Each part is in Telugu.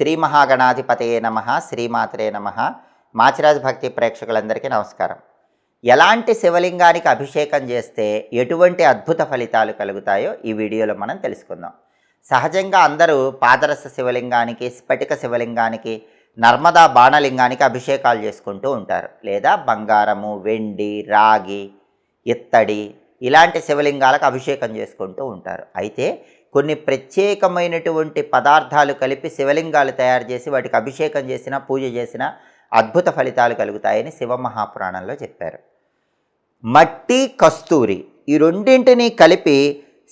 శ్రీ మహాగణాధిపతయే నమ శ్రీమాత్రే నమ. మాచిరాజ్ భక్తి ప్రేక్షకులందరికీ నమస్కారం. ఎలాంటి శివలింగానికి అభిషేకం చేస్తే ఎటువంటి అద్భుత ఫలితాలు కలుగుతాయో ఈ వీడియోలో మనం తెలుసుకుందాం. సహజంగా అందరూ పాదరస శివలింగానికి స్ఫటిక శివలింగానికి నర్మదా బాణలింగానికి అభిషేకాలు చేసుకుంటూ ఉంటారు. లేదా బంగారము వెండి రాగి ఇత్తడి ఇలాంటి శివలింగాలకు అభిషేకం చేసుకుంటూ ఉంటారు. అయితే కొన్ని ప్రత్యేకమైనటువంటి పదార్థాలు కలిపి శివలింగాలు తయారు చేసి వాటికి అభిషేకం చేసిన పూజ చేసిన అద్భుత ఫలితాలు కలుగుతాయని శివ మహాపురాణంలో చెప్పారు. మట్టి కస్తూరి ఈ రెండింటిని కలిపి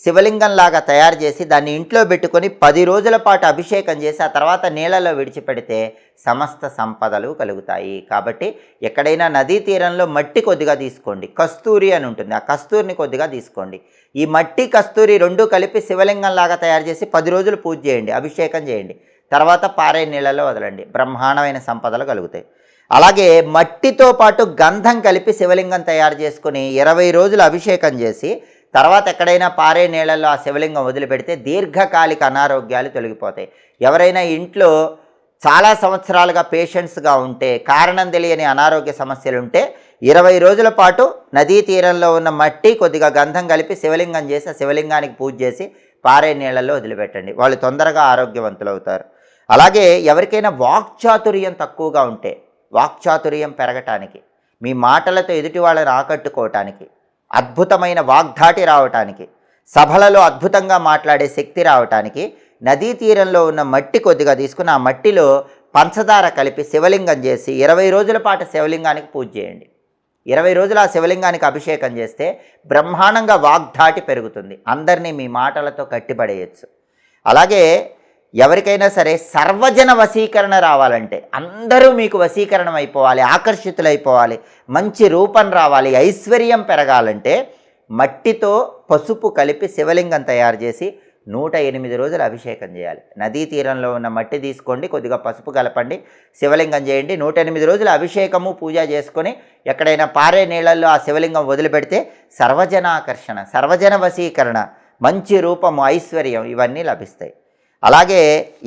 శివలింగంలాగా తయారు చేసి దాన్ని ఇంట్లో పెట్టుకొని పది రోజుల పాటు అభిషేకం చేసి ఆ తర్వాత నీళ్ళలో విడిచిపెడితే సమస్త సంపదలు కలుగుతాయి. కాబట్టి ఎక్కడైనా నదీ తీరంలో మట్టి కొద్దిగా తీసుకోండి. కస్తూరి అని ఉంటుంది. ఆ కస్తూరిని కొద్దిగా తీసుకోండి. ఈ మట్టి కస్తూరి రెండు కలిపి శివలింగంలాగా తయారు చేసి పది రోజులు పూజ చేయండి అభిషేకం చేయండి. తర్వాత పారే నీళ్ళలో వదలండి. బ్రహ్మాండమైన సంపదలు కలుగుతాయి. అలాగే మట్టితో పాటు గంధం కలిపి శివలింగం తయారు చేసుకుని ఇరవై రోజులు అభిషేకం చేసి తర్వాత ఎక్కడైనా పారే నీళ్ళల్లో ఆ శివలింగం వదిలిపెడితే దీర్ఘకాలిక అనారోగ్యాలు తొలగిపోతాయి. ఎవరైనా ఇంట్లో చాలా సంవత్సరాలుగా పేషెంట్స్గా ఉంటే కారణం తెలియని అనారోగ్య సమస్యలు ఉంటే ఇరవై రోజుల పాటు నదీ తీరంలో ఉన్న మట్టి కొద్దిగా గంధం కలిపి శివలింగం చేసి ఆ శివలింగానికి పూజ చేసి పారే నీళ్ళల్లో వదిలిపెట్టండి. వాళ్ళు తొందరగా ఆరోగ్యవంతులు అవుతారు. అలాగే ఎవరికైనా వాక్చాతుర్యం తక్కువగా ఉంటే వాక్చాతుర్యం పెరగటానికి మీ మాటలతో ఎదుటి వాళ్ళని ఆకట్టుకోవటానికి అద్భుతమైన వాగ్ధాటి రావటానికి సభలలో అద్భుతంగా మాట్లాడే శక్తి రావటానికి నదీ తీరంలో ఉన్న మట్టి కొద్దిగా తీసుకుని ఆ మట్టిలో పంచదార కలిపి శివలింగం చేసి ఇరవై రోజుల పాటు శివలింగానికి పూజ చేయండి. ఇరవై రోజులు ఆ శివలింగానికి అభిషేకం చేస్తే బ్రహ్మాండంగా వాగ్ధాటి పెరుగుతుంది. అందరినీ మీ మాటలతో కట్టిపడేయచ్చు. అలాగే ఎవరికైనా సరే సర్వజన వశీకరణ రావాలంటే అందరూ మీకు వశీకరణం అయిపోవాలి ఆకర్షితులైపోవాలి మంచి రూపం రావాలి ఐశ్వర్యం పెరగాలంటే మట్టితో పసుపు కలిపి శివలింగం తయారు చేసి నూట ఎనిమిది రోజులు అభిషేకం చేయాలి. నదీ తీరంలో ఉన్న మట్టి తీసుకోండి కొద్దిగా పసుపు కలపండి శివలింగం చేయండి నూట ఎనిమిది రోజులు అభిషేకము పూజ చేసుకొని ఎక్కడైనా పారే నీళ్ళల్లో ఆ శివలింగం వదిలిపెడితే సర్వజనాకర్షణ సర్వజన వశీకరణ మంచి రూపము ఐశ్వర్యం ఇవన్నీ లభిస్తాయి. అలాగే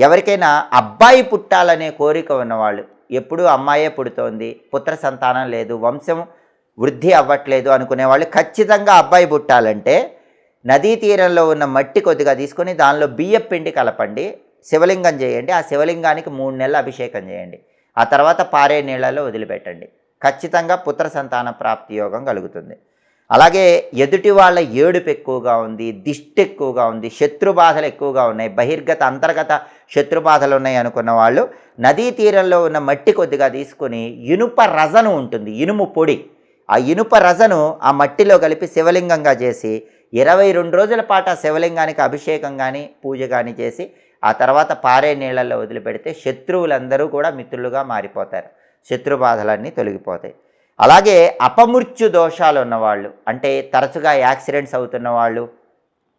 ఎవరికైనా అబ్బాయి పుట్టాలనే కోరిక ఉన్నవాళ్ళు ఎప్పుడూ అమ్మాయే పుడుతోంది పుత్ర సంతానం లేదు వంశం వృద్ధి అవ్వట్లేదు అనుకునే వాళ్ళు ఖచ్చితంగా అబ్బాయి పుట్టాలంటే నదీ తీరంలో ఉన్న మట్టి కొద్దిగా తీసుకొని దానిలో బియ్యం పిండి కలపండి శివలింగం చేయండి ఆ శివలింగానికి మూడు నెలలు అభిషేకం చేయండి ఆ తర్వాత పారే నీళ్ళలో వదిలిపెట్టండి. ఖచ్చితంగా పుత్ర సంతాన ప్రాప్తి యోగం కలుగుతుంది. అలాగే ఎదుటి వాళ్ళ ఏడుపు ఎక్కువగా ఉంది దిష్టి ఎక్కువగా ఉంది శత్రు బాధలు ఎక్కువగా ఉన్నాయి బహిర్గత అంతర్గత శత్రు బాధలు ఉన్నాయి అనుకున్న వాళ్ళు నదీ తీరంలో ఉన్న మట్టి కొద్దిగా తీసుకొని ఇనుప రజను ఉంటుంది ఇనుము పొడి. ఆ ఇనుప రజను ఆ మట్టిలో కలిపి శివలింగంగా చేసి ఇరవై రెండు రోజుల పాటు ఆ శివలింగానికి అభిషేకం కానీ పూజ కానీ చేసి ఆ తర్వాత పారే నీళ్ళల్లో వదిలిపెడితే శత్రువులందరూ కూడా మిత్రులుగా మారిపోతారు శత్రు బాధలన్నీ తొలగిపోతాయి. అలాగే అపమృత్యు దోషాలు ఉన్నవాళ్ళు అంటే తరచుగా యాక్సిడెంట్స్ అవుతున్న వాళ్ళు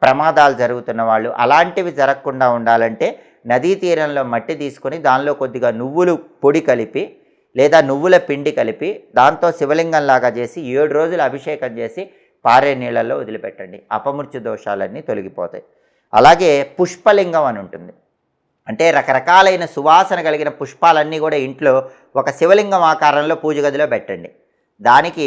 ప్రమాదాలు జరుగుతున్న వాళ్ళు అలాంటివి జరగకుండా ఉండాలంటే నదీ తీరంలో మట్టి తీసుకొని దానిలో కొద్దిగా నువ్వులు పొడి కలిపి లేదా నువ్వుల పిండి కలిపి దాంతో శివలింగంలాగా చేసి ఏడు రోజులు అభిషేకం చేసి పారే నీళ్ళల్లో వదిలిపెట్టండి. అపమృత్యు దోషాలన్నీ తొలగిపోతాయి. అలాగే పుష్పలింగం అని ఉంటుంది. అంటే రకరకాలైన సువాసన కలిగిన పుష్పాలన్నీ కూడా ఇంట్లో ఒక శివలింగం ఆకారంలో పూజ గదిలో పెట్టండి. దానికి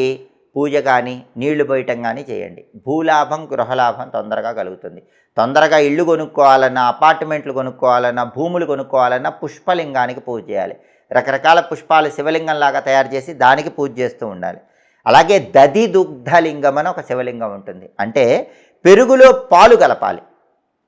పూజ కానీ నీళ్ళు పోయటం కానీ చేయండి. భూలాభం గృహలాభం తొందరగా కలుగుతుంది. తొందరగా ఇల్లు కొనుక్కోవాలన్నా అపార్ట్మెంట్లు కొనుక్కోవాలన్నా భూములు కొనుక్కోవాలన్నా పుష్పలింగానికి పూజ చేయాలి. రకరకాల పుష్పాలు శివలింగంలాగా తయారు చేసి దానికి పూజ చేస్తూ ఉండాలి. అలాగే దది దుగ్ధలింగం అని ఒక శివలింగం ఉంటుంది. అంటే పెరుగులో పాలు కలపాలి.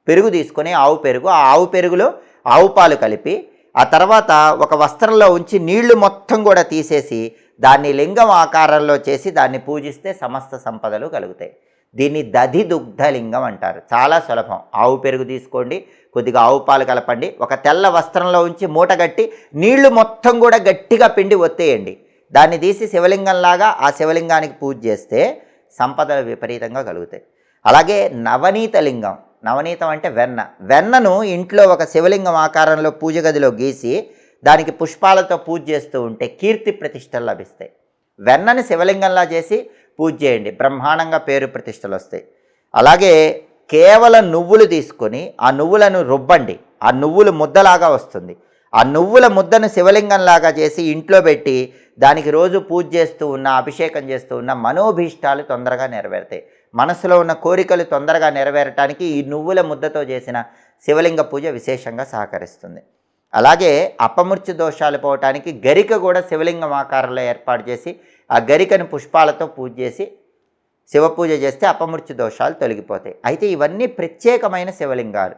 పెరుగు తీసుకొని ఆవు పెరుగు ఆ ఆవు పెరుగులో ఆవు పాలు కలిపి ఆ తర్వాత ఒక వస్త్రంలో ఉంచి నీళ్ళు మొత్తం కూడా తీసేసి దాన్ని లింగం ఆకారంలో చేసి దాన్ని పూజిస్తే సమస్త సంపదలు కలుగుతాయి. దీన్ని దధి దుగ్ధలింగం అంటారు. చాలా సులభం. ఆవు పెరుగు తీసుకోండి కొద్దిగా ఆవు పాలు కలపండి ఒక తెల్ల వస్త్రంలో ఉంచి మూట కట్టి నీళ్ళు మొత్తం కూడా గట్టిగా పిండి ఒత్తేయండి. దాన్ని తీసి శివలింగంలాగా ఆ శివలింగానికి పూజ చేస్తే సంపదలు విపరీతంగా కలుగుతాయి. అలాగే నవనీత లింగం. నవనీతం అంటే వెన్న. వెన్నను ఇంట్లో ఒక శివలింగం ఆకారంలో పూజ గదిలో గీసి దానికి పుష్పాలతో పూజ చేస్తూ ఉంటే కీర్తి ప్రతిష్టలు లభిస్తాయి. వెన్నని శివలింగంలా చేసి పూజ చేయండి. బ్రహ్మాండంగా పేరు ప్రతిష్టలు వస్తాయి. అలాగే కేవలం నువ్వులు తీసుకొని ఆ నువ్వులను రుబ్బండి. ఆ నువ్వులు ముద్దలాగా వస్తుంది. ఆ నువ్వుల ముద్దను శివలింగంలాగా చేసి ఇంట్లో పెట్టి దానికి రోజు పూజ చేస్తూ ఉన్న అభిషేకం చేస్తూ ఉన్న మనోభీష్టాలు తొందరగా నెరవేరుతాయి. మనసులో ఉన్న కోరికలు తొందరగా నెరవేరటానికి ఈ నువ్వుల ముద్దతో చేసిన శివలింగ పూజ విశేషంగా సహకరిస్తుంది. అలాగే అపమృత్యు దోషాలు పోవటానికి గరిక కూడా శివలింగం ఆకారంలో ఏర్పాటు చేసి ఆ గరికను పుష్పాలతో పూజ చేసి శివ పూజ చేస్తే అపమృత్యు దోషాలు తొలగిపోతాయి. అయితే ఇవన్నీ ప్రత్యేకమైన శివలింగాలు.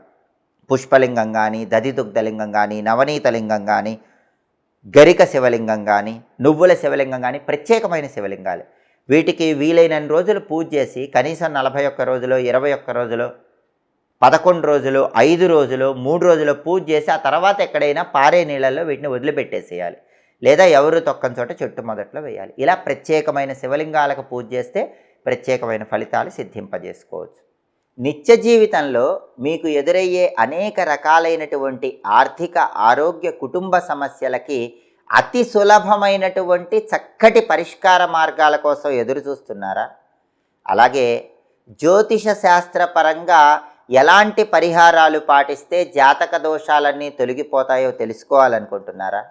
పుష్పలింగం కానీ దదిదుగ్ధలింగం కానీ నవనీతలింగం కానీ గరిక శివలింగం కానీ నువ్వుల శివలింగం కానీ ప్రత్యేకమైన శివలింగాలు. వీటికి వీలైనన్ని రోజులు పూజ చేసి కనీసం నలభై ఒక్క రోజులు ఇరవై ఒక్క రోజులు పదకొండు రోజులు ఐదు రోజులు మూడు రోజులు పూజ చేసి ఆ తర్వాత ఎక్కడైనా పారే నీళ్ళల్లో వీటిని వదిలిపెట్టేసేయాలి. లేదా ఎవరు తొక్కని చోట చెట్టు మొదట్లో వేయాలి. ఇలా ప్రత్యేకమైన శివలింగాలకు పూజ చేస్తే ప్రత్యేకమైన ఫలితాలు సిద్ధింపజేసుకోవచ్చు. నిత్య జీవితంలో మీకు ఎదురయ్యే అనేక రకాలైనటువంటి ఆర్థిక ఆరోగ్య కుటుంబ సమస్యలకి అతి సులభమైనటువంటి చక్కటి పరిష్కార మార్గాల కోసం ఎదురు చూస్తున్నారా? అలాగే జ్యోతిష శాస్త్రపరంగా ఎలాంటి పరిహారాలు పాటిస్తే జాతక దోషాలన్నీ తొలగిపోతాయో తెలుసుకోవాలనుకుంటున్నారా?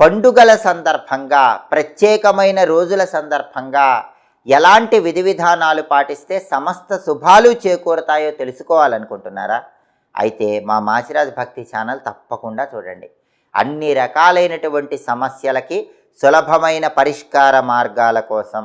పండుగల సందర్భంగా ప్రత్యేకమైన రోజుల సందర్భంగా ఎలాంటి విధి విధానాలు పాటిస్తే సమస్త శుభాలు చేకూరతాయో తెలుసుకోవాలనుకుంటున్నారా? అయితే మా మాచిరాజ్ భక్తి ఛానల్ తప్పకుండా చూడండి. అన్ని రకాలైనటువంటి సమస్యలకి సులభమైన పరిష్కార మార్గాల కోసం